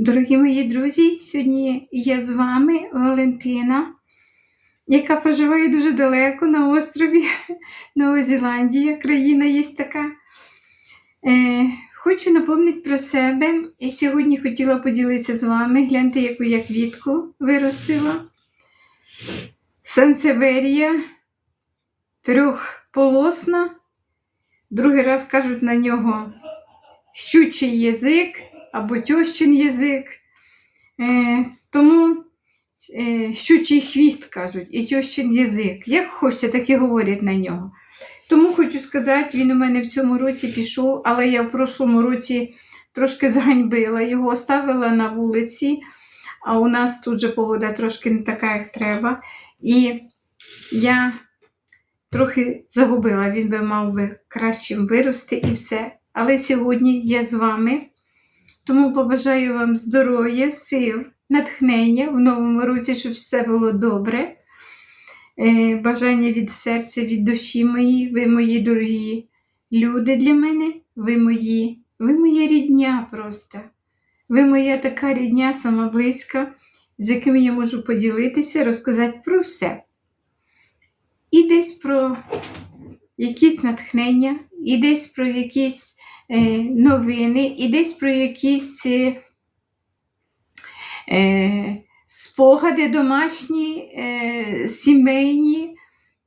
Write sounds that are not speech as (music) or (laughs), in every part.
Дорогі мої друзі, сьогодні я з вами Валентина, яка проживає дуже далеко на острові Новозеландія. Країна є така. Е, хочу напомнити про себе. І сьогодні хотіла поділитися з вами. Гляньте, яку я квітку виростила. Сансеверія трьохполосна. Другий раз кажуть на нього щучий язик або тьощин язик. Е, тому е, щучий хвіст кажуть і тьощин язик. Як хочете, так і говорять на нього. Тому хочу сказати, він у мене в цьому році пішов, але я в прошлому році трошки зганьбила його, оставила на вулиці, а у нас тут же погода трошки не така, як треба. І я трохи загубила, він би мав би кращим вирости і все. Але сьогодні я з вами. Тому побажаю вам здоров'я, сил, натхнення в новому році, щоб все було добре. Е, Бажання від серця, від душі моїй, ви мої дорогі люди для мене, ви мої, ви моя рідня просто. Ви моя така рідня, сама близька, з яким я можу поділитися, розказати про все. І десь про якісь натхнення, і десь про якісь новини, і десь про якісь е, е, спогади домашні, е, сімейні.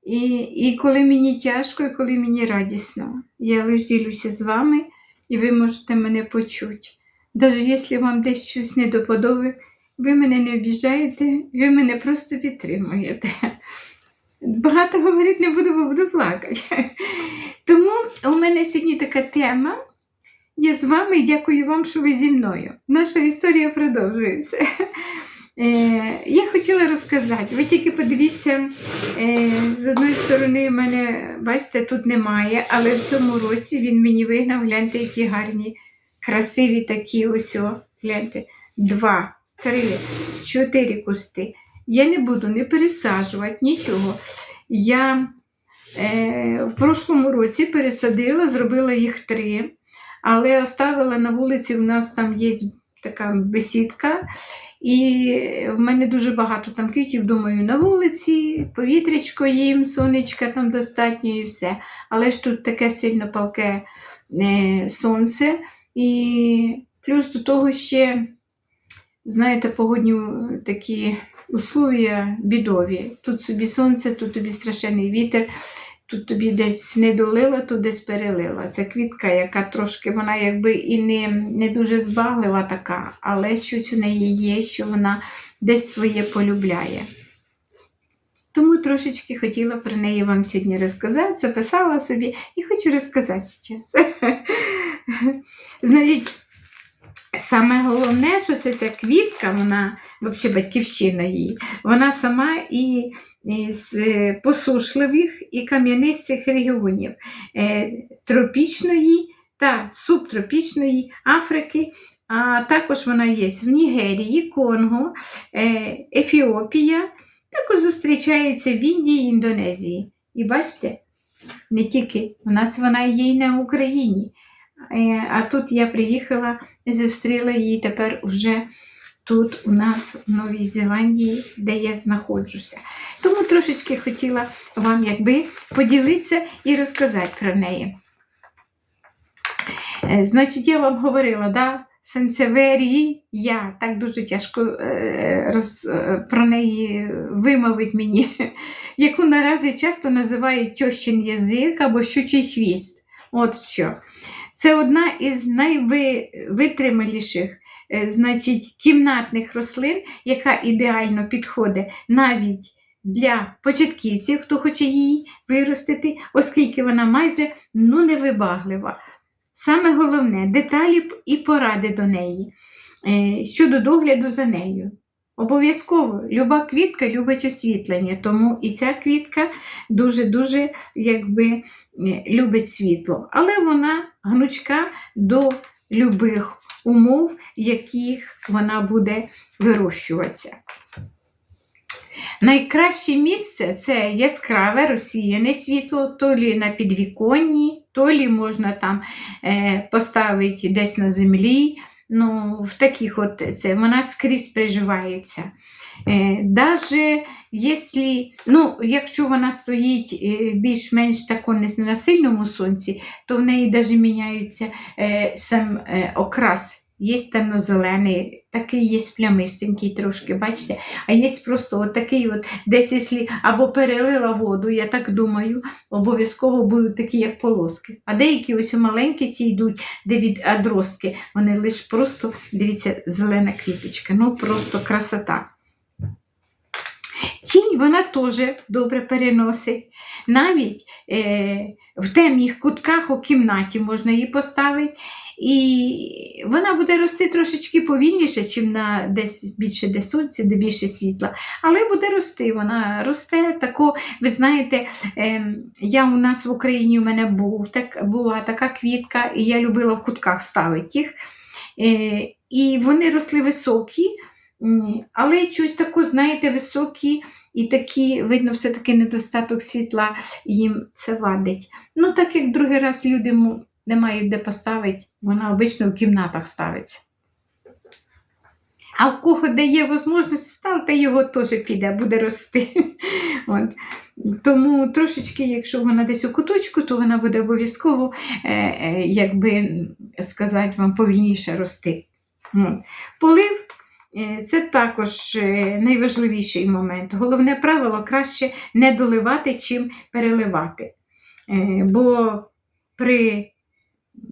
І, і коли мені тяжко, і коли мені радісно. Я лише ділюся з вами, і ви можете мене почути. Навіть якщо вам десь щось не до ви мене не обіжаєте, ви мене просто підтримуєте. Багато говорити не буду, бо буду плакати. Тому у мене сьогодні така тема. Я з вами і дякую вам, що ви зі мною. Наша історія продовжується. Е, я хотіла розказати, ви тільки подивіться, е, з одної сторони, в мене, бачите, тут немає, але в цьому році він мені вигнав, гляньте, які гарні, красиві такі ось, о, гляньте, два, три, чотири кусти. Я не буду не пересаджувати нічого. Я е, в прошлому році пересадила, зробила їх три, але оставила на вулиці, у нас там є така бесідка. І в мене дуже багато там квітів, думаю, на вулиці, повітрячко їм, сонечка там достатньо і все. Але ж тут таке сильно палке е, сонце. І плюс до того ще, знаєте, погодні такі условия бідові. Тут собі сонце, тут тобі страшенний вітер, тут тобі десь не долила, тут десь перелила. Це квітка, яка трошки, вона якби і не, не дуже збаглива така, але щось у неї є, що вона десь своє полюбляє. Тому трошечки хотіла про неї вам сьогодні розказати, записала собі і хочу розказати зараз. (laughs) Значить, Саме головне, що це ця квітка, вона, взагалі батьківщина її, вона сама і з посушливих і кам'янистих регіонів е, тропічної та субтропічної Африки, а також вона є в Нігерії, Конго, е, Ефіопія, також зустрічається в Індії і Індонезії. І бачите, не тільки у нас вона є і на Україні. Е, А тут я приїхала зустріла її тепер вже тут, у нас, в Новій Зеландії, де я знаходжуся. Тому трошечки хотіла вам якби поділитися і розказати про неї. Е, Значить, я вам говорила, да, Сенсеверії, я так дуже тяжко е, роз, про неї вимовить мені, (laughs) яку наразі часто називають тьощин язик або щучий хвіст. От що. Це одна із найвитрималіших е, значить, кімнатних рослин, яка ідеально підходить навіть для початківців, хто хоче її виростити, оскільки вона майже ну, невибаглива. Саме головне деталі і поради до неї е, щодо догляду за нею. Обов'язково люба квітка любить освітлення, тому і ця квітка дуже-дуже якби, е, любить світло. Але вона гнучка до любих умов, яких вона буде вирощуватися. Найкраще місце це яскраве розсіяне світло, то лі на підвіконні, то лі можна там е, поставити десь на землі, ну, в таких от це вона скрізь приживається. Е, даже якщо, ну, якщо вона стоїть е, більш-менш тако не на сильному сонці, то в неї даже міняється е, сам е, окрас. Є темно-зелений, такий є плямистенький трошки, бачите? А є просто от такий от, десь якщо або перелила воду, я так думаю, обов'язково будуть такі, як полоски. А деякі ось маленькі ці йдуть, де від одростки, вони лише просто, дивіться, зелена квіточка. Ну просто красота. Тінь вона теж добре переносить. Навіть е, в темних кутках у кімнаті можна її поставити. І вона буде рости трошечки повільніше, чим на десь більше де сонця, де більше світла. Але буде рости. Вона росте тако, ви знаєте, е, я у нас в Україні у мене був, так, була така квітка, і я любила в кутках ставити їх. Е, і вони росли високі, але щось тако, знаєте, високі і такі, видно, все-таки недостаток світла їм це вадить. Ну, так як другий раз люди не мають де поставити, вона обично в кімнатах ставиться. А в кого де є можливість, ставте його теж піде, буде рости. (laughs) От. Тому трошечки, якщо вона десь у куточку, то вона буде обов'язково, е, е, якби сказати вам, повільніше рости. От. Полив це також е, найважливіший момент. Головне правило краще не доливати, чим переливати. Е, Бо при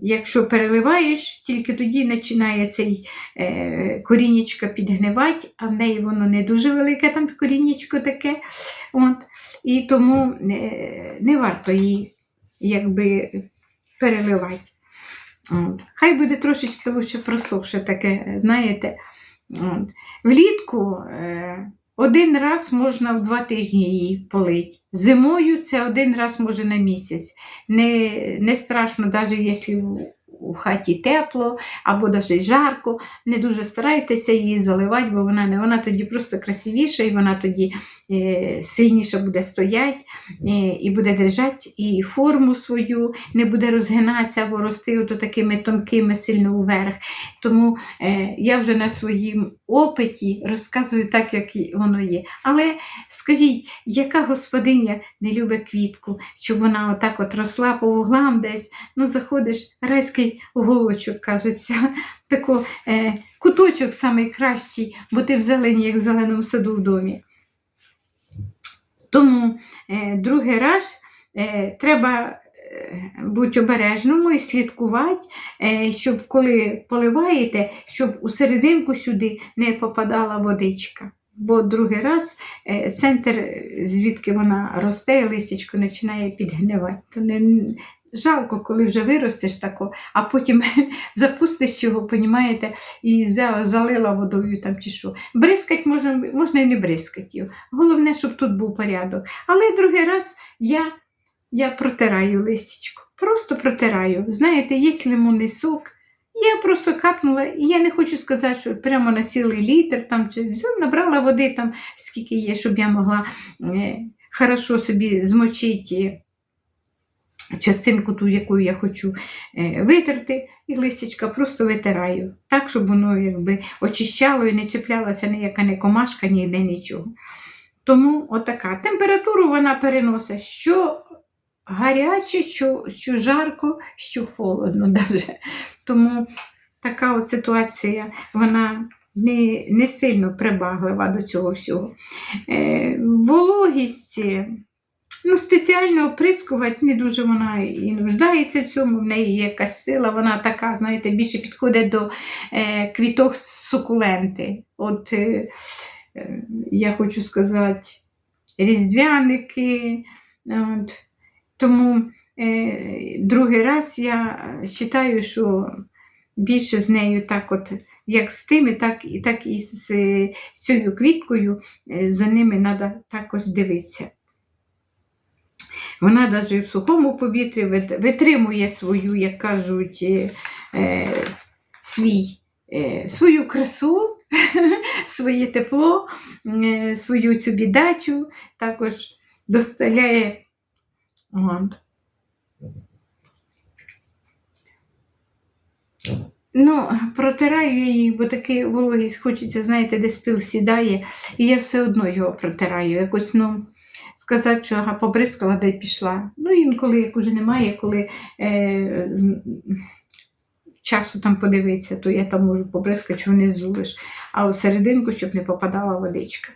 Якщо переливаєш, тільки тоді починає цей е, корінечко підгнивати, а в неї воно не дуже велике, там корінечко таке. От, і тому е, не варто її якби переливати. От. Хай буде трошечки лучше просохше таке, знаєте. Влітку е, один раз можна в два тижні її полити. Зимою це один раз може на місяць. Не, не страшно, навіть якщо в хаті тепло або навіть жарко. Не дуже старайтеся її заливати, бо вона не вона тоді просто красивіша і вона тоді е, сильніше буде стояти е, і буде держати і форму свою, не буде розгинатися або рости ото такими тонкими сильно вверх. Тому е, я вже на своїм опиті розказую так, як воно є. Але скажіть, яка господиня не любить квітку, щоб вона отак от росла по вуглам десь, ну заходиш, райський уголочок, кажеться, тако, е, куточок найкращий, бо ти в зелені, як в зеленому саду в домі. Тому е, другий раз е, треба е, бути обережному і слідкувати, е, щоб коли поливаєте, щоб у серединку сюди не попадала водичка. Бо другий раз е, центр, звідки вона росте, листячко починає підгнивати. То не, жалко, коли вже виростеш тако, а потім (laughs) запустиш його, понімаєте, і залила водою там чи що. Бризкать можна, можна і не бризкати. Головне, щоб тут був порядок. Але другий раз я, я протираю листячко. Просто протираю. Знаєте, є лимонний сок. Я просто капнула, і я не хочу сказати, що прямо на цілий літр там чи набрала води там, скільки є, щоб я могла е, хорошо собі змочити частинку ту, яку я хочу е, витерти, і листячка просто витираю. Так, щоб воно якби очищало і не чіплялася ніяка не комашка, ніде нічого. Тому отака. Температуру вона переносить що гаряче, що, що жарко, що холодно. Даже. Тому така от ситуація, вона не, не сильно прибаглива до цього всього. Е, вологість. Ну, спеціально оприскувати не дуже вона і нуждається в цьому, в неї є якась сила, вона така, знаєте, більше підходить до е, квіток сукуленти. От е, е, я хочу сказати, різдвяники. От. Тому е, другий раз я вважаю, що більше з нею так от. Як з тими, так, і так і з, з цією квіткою, е, за ними треба також дивитися. Вона навіть в сухому повітрі витримує свою, як кажуть, е, е, свій, е, свою красу, (laughs) своє тепло, е, свою цю бідачу, також доставляє. От. Ну, протираю її, бо такий вологість хочеться, знаєте, десь пил сідає, і я все одно його протираю. Якось, ну, сказати, що ага, побризкала, де й пішла. Ну, інколи, як уже немає, коли е, часу там подивитися, то я там можу побризкати, що не зубиш, а у серединку, щоб не попадала водичка.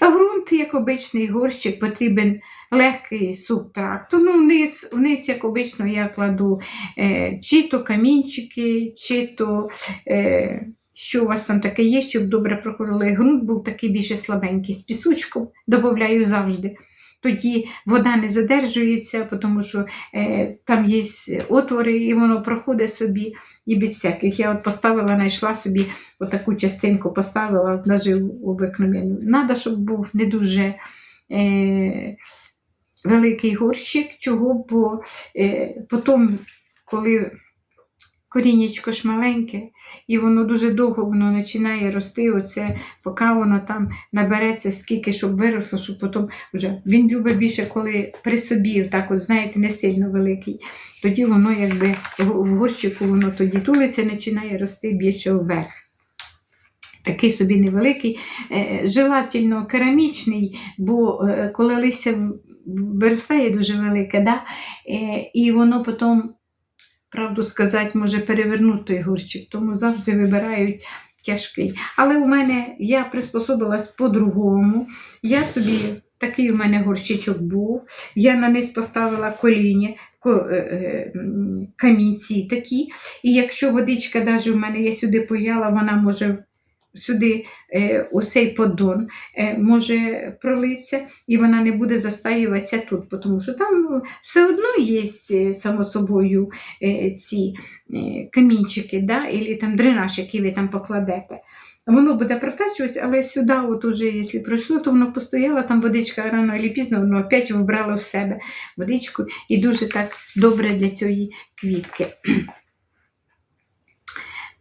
Грунт, як обичний горщик, потрібен легкий субтрактор. Ну, вниз, вниз, як обично, я кладу е, чи то камінчики, чи то е, що у вас там таке є, щоб добре проходили. Грунт був такий більше слабенький, з пісочком додаю завжди. Тоді вода не задержується, тому що е, там є отвори, і воно проходить собі і без всяких. Я от поставила, знайшла собі отаку частинку, поставила нажив обикновену. Надо, щоб був не дуже е, великий горщик, чого, бо е, потім, коли коріннячко ж маленьке, і воно дуже довго воно починає рости, оце, поки воно там набереться, скільки, щоб виросло, щоб потім вже. Він любить більше, коли при собі, так от, знаєте, не сильно великий. Тоді воно якби в горщику воно тоді тулиться, починає рости більше вверх. Такий собі невеликий, е, желательно керамічний, бо е, коли листя виростає дуже велике, да? е, і воно потім, правду сказати, може перевернути той горщик, тому завжди вибирають тяжкий. Але у мене я приспособилась по-другому. Я собі такий у мене горщичок був. Я на низ поставила коліні, ко- е, е, камінці такі. І якщо водичка навіть у мене я сюди пояла, вона може сюди е, у цей поддон е, може пролитися, і вона не буде застаюватися тут, тому що там ну, все одно є, е, само собою, е, ці е, камінчики, да, або там дренаж, який ви там покладете. Воно буде протачуватися, але сюди, от уже, якщо пройшло, то воно постояло, там водичка рано або пізно, воно опять вбрало в себе водичку і дуже так добре для цієї квітки. (clears throat)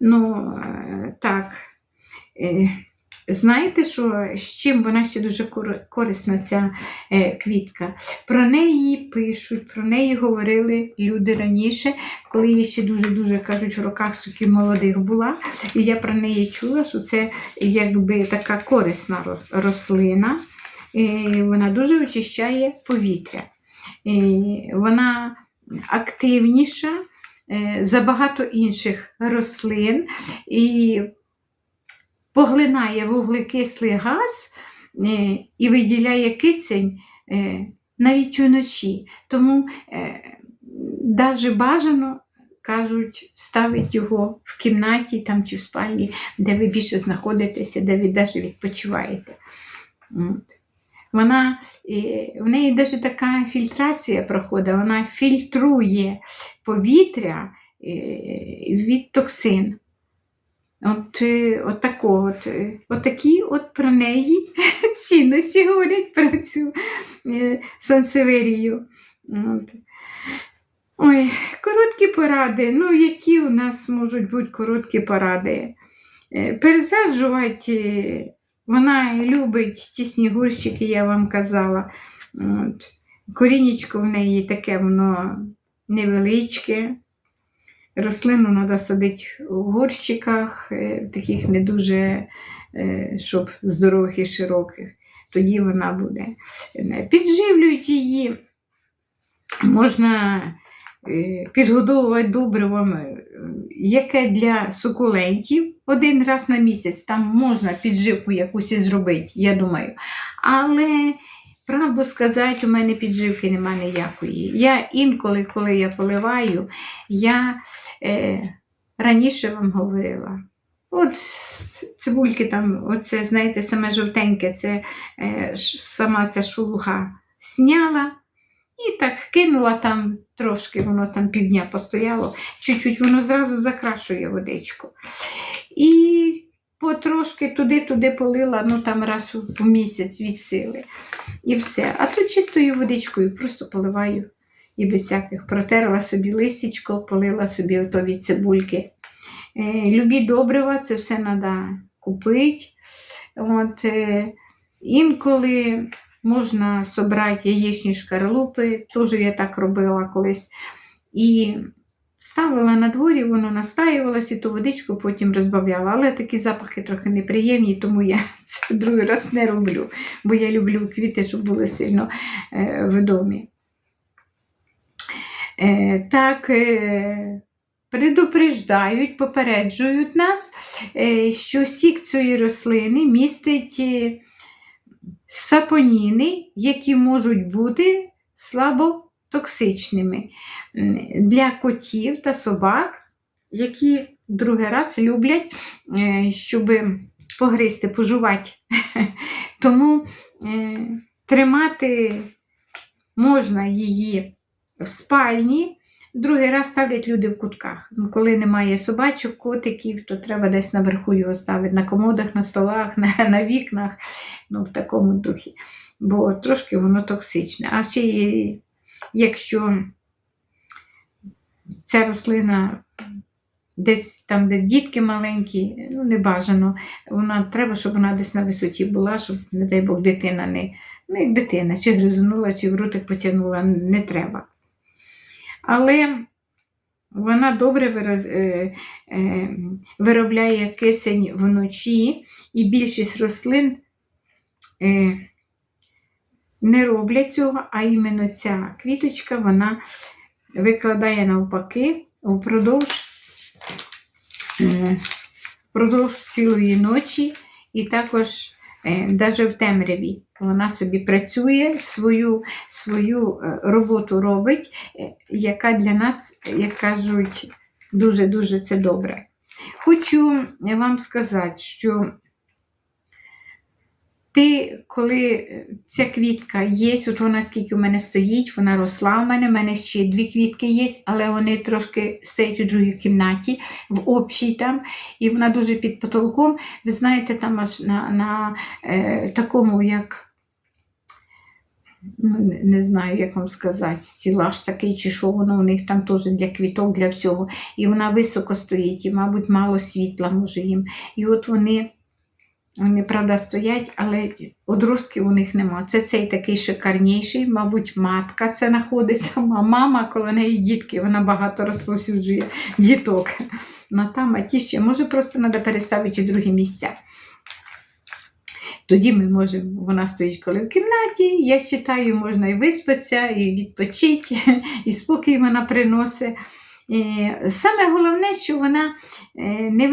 Ну, е, так. Е, Знаєте, що з чим вона ще дуже корисна, ця е, квітка? Про неї пишуть, про неї говорили люди раніше, коли я ще дуже-дуже кажуть, в роках суків молодих була. І я про неї чула, що це якби така корисна рослина. І вона дуже очищає повітря. І вона активніша е, за багато інших рослин. І поглинає вуглекислий газ е, і виділяє кисень е, навіть уночі. Тому е, навіть бажано, кажуть, ставити його в кімнаті там, чи в спальні, де ви більше знаходитеся, де ви навіть відпочиваєте. От. Вона, е, в неї навіть така фільтрація проходить, вона фільтрує повітря е, від токсин. От, от, такого, от, от такі от про неї (laughs) цінності говорять про цю е, сансеверію. От. Ой, короткі поради. Ну, які у нас можуть бути короткі поради? Е, Пересаджувати, вона любить тісні горщики, я вам казала. От. Корінечко в неї таке воно невеличке. Рослину треба садити у горщиках, е, таких не дуже, е, щоб здорових і широких. Тоді вона буде. Підживлюють її, можна е, підгодовувати добривом, яке для сукулентів один раз на місяць. Там можна підживку якусь зробити, я думаю. Але Правду сказати, у мене підживки немає ніякої. Я інколи, коли я поливаю, я е, раніше вам говорила. От цибульки там, оце, знаєте, саме жовтеньке, це е, сама ця шелуха сняла і так кинула там трошки, воно там півдня постояло, чуть-чуть воно зразу закрашує водичку. І потрошки туди-туди полила, ну там раз у місяць від сили. І все. А тут чистою водичкою просто поливаю і без всяких. Протерла собі лисічко, полила собі ото від цибульки. Е, любі добрива, це все треба купити. От, е, інколи можна собрати яєчні шкарлупи, теж я так робила колись. І ставила на дворі, воно настаювалося, і ту водичку потім розбавляла. Але такі запахи трохи неприємні, тому я (laughs) це другий раз не роблю, бо я люблю квіти, щоб були сильно е, в домі. Е, так, е, предупреждають, попереджують нас, е, що сік цієї рослини містить е, сапоніни, які можуть бути слаботоксичними м, для котів та собак, які другий раз люблять, е, щоб погризти, пожувати. (laughs) Тому е, тримати можна її в спальні. Другий раз ставлять люди в кутках. Ну, Коли немає собачок, котиків, то треба десь наверху його ставити на комодах, на столах, (laughs) на, на вікнах, ну, в такому духі. Бо трошки воно токсичне. А ще є, якщо ця рослина десь там, де дітки маленькі, ну не бажано, вона треба, щоб вона десь на висоті була, щоб, не дай Бог, дитина не, ну як дитина, чи гризунула, чи в ротик потягнула, не треба. Але вона добре е, е, виробляє кисень вночі, і більшість рослин е, не роблять цього, а іменно ця квіточка вона викладає навпаки впродовж, е, впродовж цілої ночі, і також навіть в темряві вона собі працює, свою, свою е, роботу робить, е, яка для нас, як кажуть, дуже-дуже це добре. Хочу вам сказати, що ти, коли ця квітка є, от вона скільки у мене стоїть, вона росла у мене, у мене ще дві квітки є, але вони трошки стоять у другій кімнаті, в общій там, і вона дуже під потолком. Ви знаєте, там аж на, на е, такому, як ну, не знаю, як вам сказати, стілаж такий, чи що воно у них там теж для квіток, для всього. І вона високо стоїть, і, мабуть, мало світла може їм. І от вони, вони правда, стоять, але одростків у них нема. Це цей такий шикарніший, мабуть, матка це знаходиться. Мама, коли в неї дітки, вона багато розповсюджує діток. Ну там, а ті ще, може, просто треба переставити другі місця. Тоді ми можемо, вона стоїть коли в кімнаті, я вважаю, можна і виспатися, і відпочити, (laughs) і спокій вона приносить. І Саме головне, що вона е, не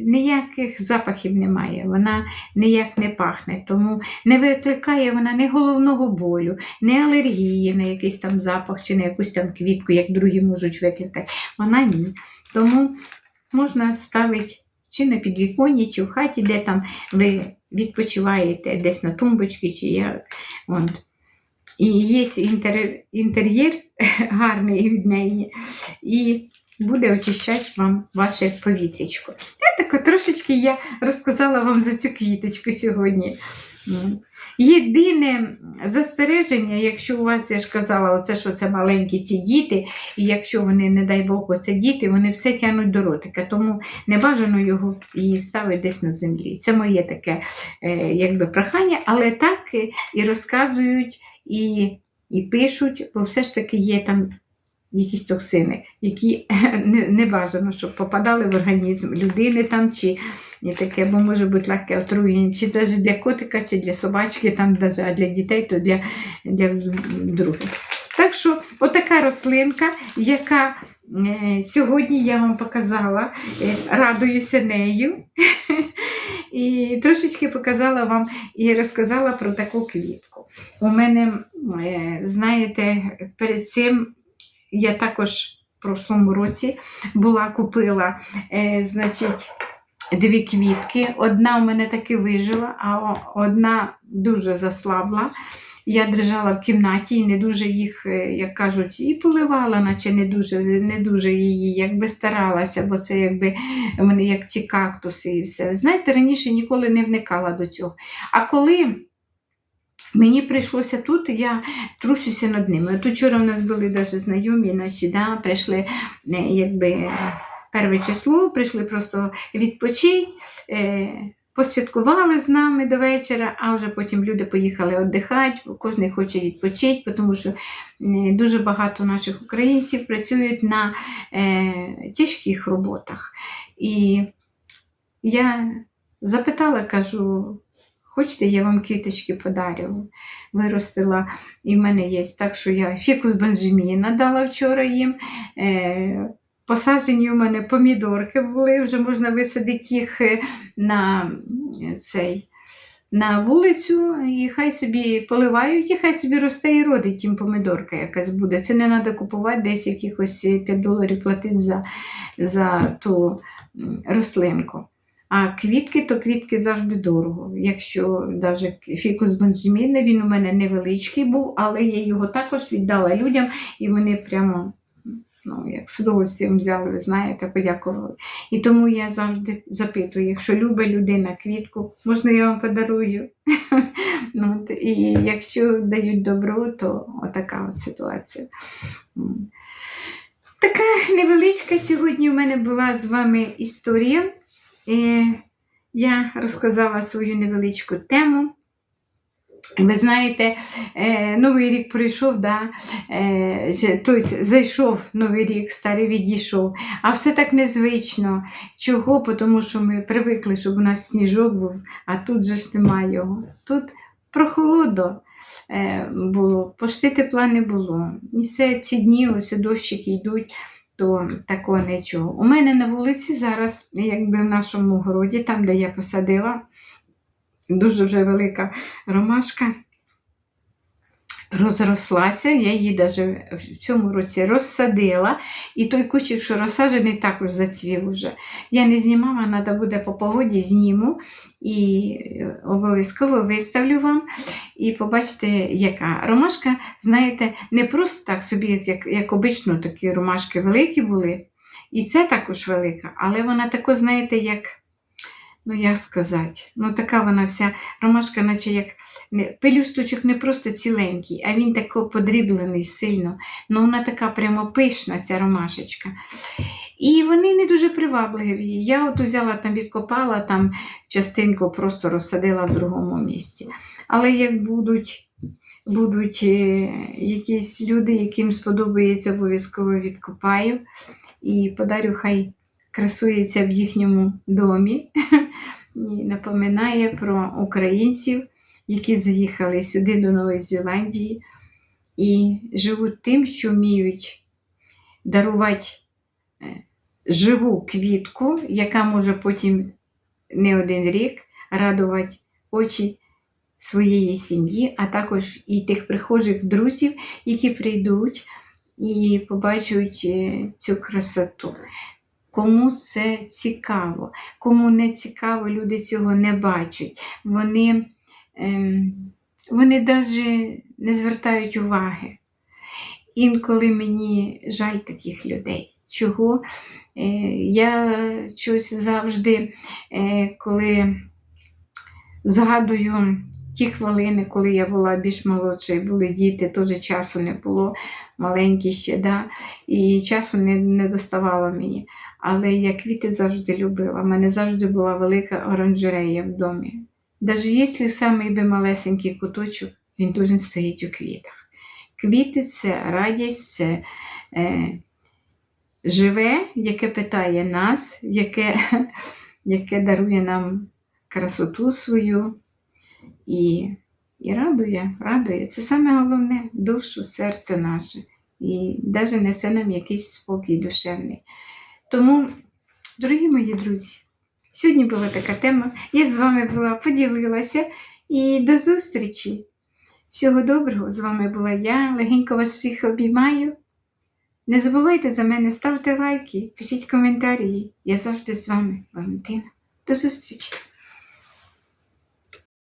ніяких запахів немає, вона ніяк не пахне, тому не викликає вона ні головного болю, ні алергії на якийсь там запах чи на якусь там квітку, як другі можуть викликати. Вона ні. Тому можна ставити чи на підвіконні, чи в хаті, де там ви відпочиваєте, десь на тумбочці, чи як. От. І є інтер... гарний від неї, і буде очищати вам ваше повітрячко. Я тако трошечки я розказала вам за цю квіточку сьогодні. Єдине застереження, якщо у вас, я ж казала, оце що це маленькі ці діти, і якщо вони, не дай Бог, оце діти, вони все тягнуть до ротика, тому не бажано його і ставити десь на землі. Це моє таке е, якби прохання, але так е, і розказують, і, і пишуть, бо все ж таки є там якісь токсини, які (laughs) не, не бажано, щоб попадали в організм людини там, чи і таке, бо може бути легке отруєння, чи навіть для котика, чи для собачки, там, а для дітей, то для, для других. Так що, отака рослинка, яка е, сьогодні я вам показала, е, радуюся нею. (laughs) І трошечки показала вам і розказала про таку квітку. У мене, е, знаєте, перед цим я також в прошлому році була купила, е, значить, дві квітки. Одна у мене таки вижила, а одна дуже заслабла. Я держала в кімнаті і не дуже їх, е, як кажуть, і поливала, наче не дуже, не дуже її, якби старалася, бо це якби вони як ці кактуси і все. Знаєте, раніше ніколи не вникала до цього. А коли мені прийшлося тут, я трушуся над ними. От вчора в нас були навіть знайомі наші, да, прийшли е, якби перше число, прийшли просто відпочити. Е, посвяткували з нами до вечора, а вже потім люди поїхали віддихати, кожен хоче відпочити, тому що е, дуже багато наших українців працюють на е, тяжких роботах. І я запитала, кажу, хочете, я вам квіточки подарю. Виростила, і в мене є так, що я фікус бенджаміна дала вчора їм. Е, посаджені у мене помідорки були, вже можна висадити їх е, на цей. На вулицю, і хай собі поливають, і хай собі росте і родить їм помидорка якась буде. Це не треба купувати десь якихось 5 доларів платити за, за ту рослинку. А квітки, то квітки завжди дорого. Якщо навіть фікус бенджаміна, він у мене невеличкий був, але я його також віддала людям, і вони прямо ну, як з удовольствием взяли, ви знаєте, подякували. І тому я завжди запитую, якщо любить людина квітку, можна я вам подарую. (laughs) ну, і якщо дають добро, то отака от ситуація. Така невеличка сьогодні у мене була з вами історія. Е, я розказала свою невеличку тему. Ви знаєте, е, Новий рік прийшов, да? е, тобто зайшов Новий рік, старий відійшов. А все так незвично. Чого? Тому що ми привикли, щоб у нас сніжок був, а тут же ж немає його. Тут прохолодо було, пошти тепла не було. І все ці дні, ось дощики йдуть, то такого нічого. У мене на вулиці зараз, якби в нашому городі, там, де я посадила, дуже вже велика ромашка. Розрослася, я її навіть в цьому році розсадила, і той кущик, що розсаджений, також зацвів уже. Я не знімала, треба буде по погоді зніму і е, обов'язково виставлю вам. І побачите, яка ромашка, знаєте, не просто так собі, як, як обично, такі ромашки великі були. І це також велика, але вона тако, знаєте, як, ну як сказати, ну така вона вся ромашка, наче як пелюсточок не просто ціленький, а він тако подріблений сильно. Ну вона така прямо пишна, ця ромашечка. І вони не дуже привабливі. Я от взяла там, відкопала там частинку, просто розсадила в другому місці. Але як будуть, будуть е, якісь люди, яким сподобається, обов'язково відкопаю і подарю, хай красується в їхньому домі. (laughs) І напоминає про українців, які заїхали сюди до Нової Зеландії і живуть тим, що вміють дарувати е, живу квітку, яка може потім не один рік радувати очі своєї сім'ї, а також і тих прихожих друзів, які прийдуть і побачать е, цю красоту. Кому це цікаво, кому не цікаво, люди цього не бачать. Вони, ем, вони навіть не звертають уваги. Інколи мені жаль таких людей. Чого? Е, я щось завжди, е, коли згадую ті хвилини, коли я була більш молодша, були діти, теж часу не було, маленькі ще, да? і часу не, не доставало мені. Але я квіти завжди любила. У мене завжди була велика оранжерея в домі. Навіть якщо самий малесенький куточок, він дуже стоїть у квітах. Квіти це радість, це е, живе, яке питає нас, яке, (laughs) яке дарує нам красоту свою і, і радує, радує. Це саме головне душу, серце наше. І навіть несе нам якийсь спокій душевний. Тому, дорогі мої друзі, сьогодні була така тема. Я з вами була, поділилася і до зустрічі. Всього доброго, з вами була я. Легенько вас всіх обіймаю. Не забувайте за мене, ставте лайки, пишіть коментарі. Я завжди з вами, Валентина. До зустрічі!